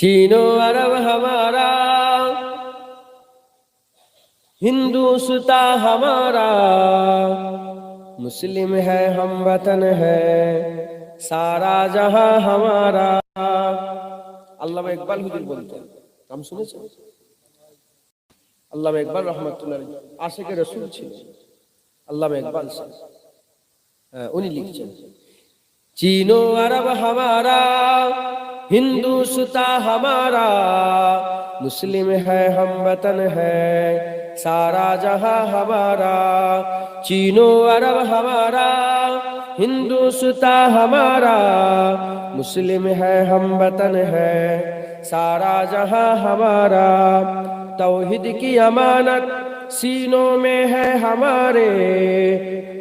চীনো আরব হামারা। হিন্দুস্তা হামারা। মুসলিম হ্যাঁ হম বতন হ্যাঁ সারা জাহা হামারা। আল্লাহ ইকবাল হুজুর বলতেন নাম শুনেছেন আল্লাহ ইকবাল রহমতুল্লাহ আশেখের রসুল ছিলেন। আল্লাহ ইকবাল হ্যাঁ, উনি লিখছেন, চীনো আরব হামারা ہندوستا ہمارا، مسلم ہے، ہم وطن ہے، سارا جہاں ہمارا، چینو، عرب ہمارا ہندوستا ہمارا، مسلم ہے، ہم وطن ہے۔ سارا جہاں ہمارا توحید کی امانت سینوں میں ہے ہمارے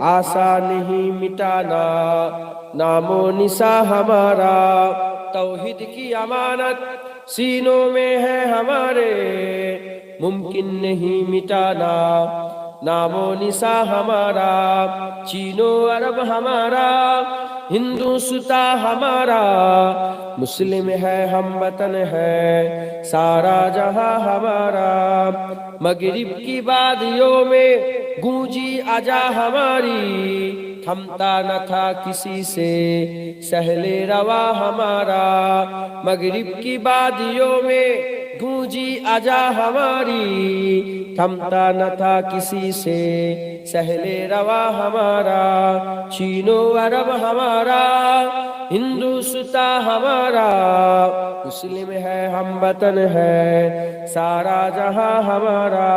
آسا نہیں مٹانا نام و نسا ہمارا توحید کی امانت سینوں میں ہے ہمارے ممکن نہیں مٹانا نام و نسا ہمارا چینو عرب ہمارا ہندوستا ہمارا مسلم ہے ہم وطن ہے سارا جہاں ہمارا مغرب کی وادیوں میں گونجی اجا ہماری تھمتا نہ تھا کسی سے سہل روا ہمارا مغرب کی وادیوں میں گونجی اجا ہماری تھمتا نہ تھا کسی سے سہل روا ہمارا چینو عرب ہمارا ہندوستا ہمارا مسلم ہے ہم وطن ہے سارا جہاں ہمارا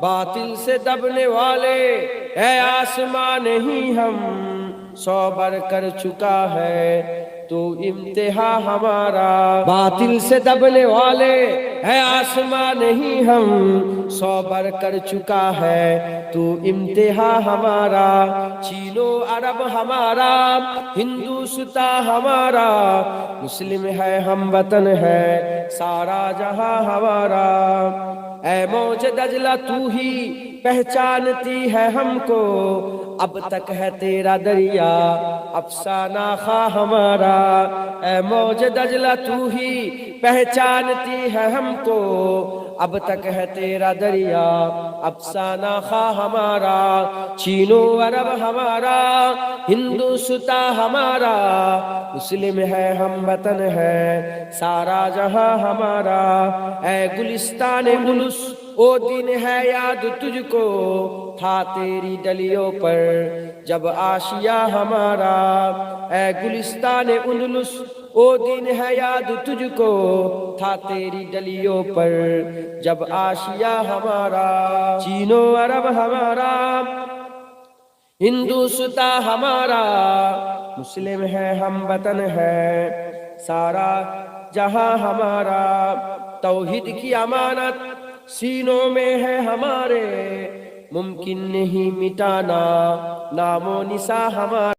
باطل سے دبنے والے اے آسمان نہیں ہم سو بر کر چکا ہے تو امتحا ہمارا باطل سے دبنے والے ہے آسمان نہیں ہم سو بر کر چکا ہے تو امتحا ہمارا چینو عرب ہمارا ہندوستا ہمارا، مسلم ہے، ہم وطن ہے، سارا جہاں ہمارا۔ اے موج دجلہ، تو ہی پہچانتی ہے ہم کو، اب تک ہے تیرا دریا۔ افسانہ خواہ ہمارا، اے موج دجلہ تو ہی پہچانتی ہے ہم کو۔ اب تک ہے تیرا دریا، افسانہ خواہ ہمارا، چینو عرب ہمارا ہندوستا ہمارا، مسلم ہے، ہم وطن ہے، سارا جہاں ہمارا۔ اے گلستان گلس او دن ہے یاد تجھ کو۔ تھا تیری ڈلیوں پر۔ جب آشیا ہمارا، اے گلستان اندلس او دن ہے یاد تجھ کو تھا تیری ڈلیوں پر۔ جب آشیا ہمارا، چینو عرب ہمارا ہندوستا ہمارا، مسلم ہے، ہم وطن ہے، سارا جہاں ہمارا۔ توحید کی امانت، سینوں میں ہے ہمارے۔ ممکن نہیں مٹانا نام و نسا ہمارا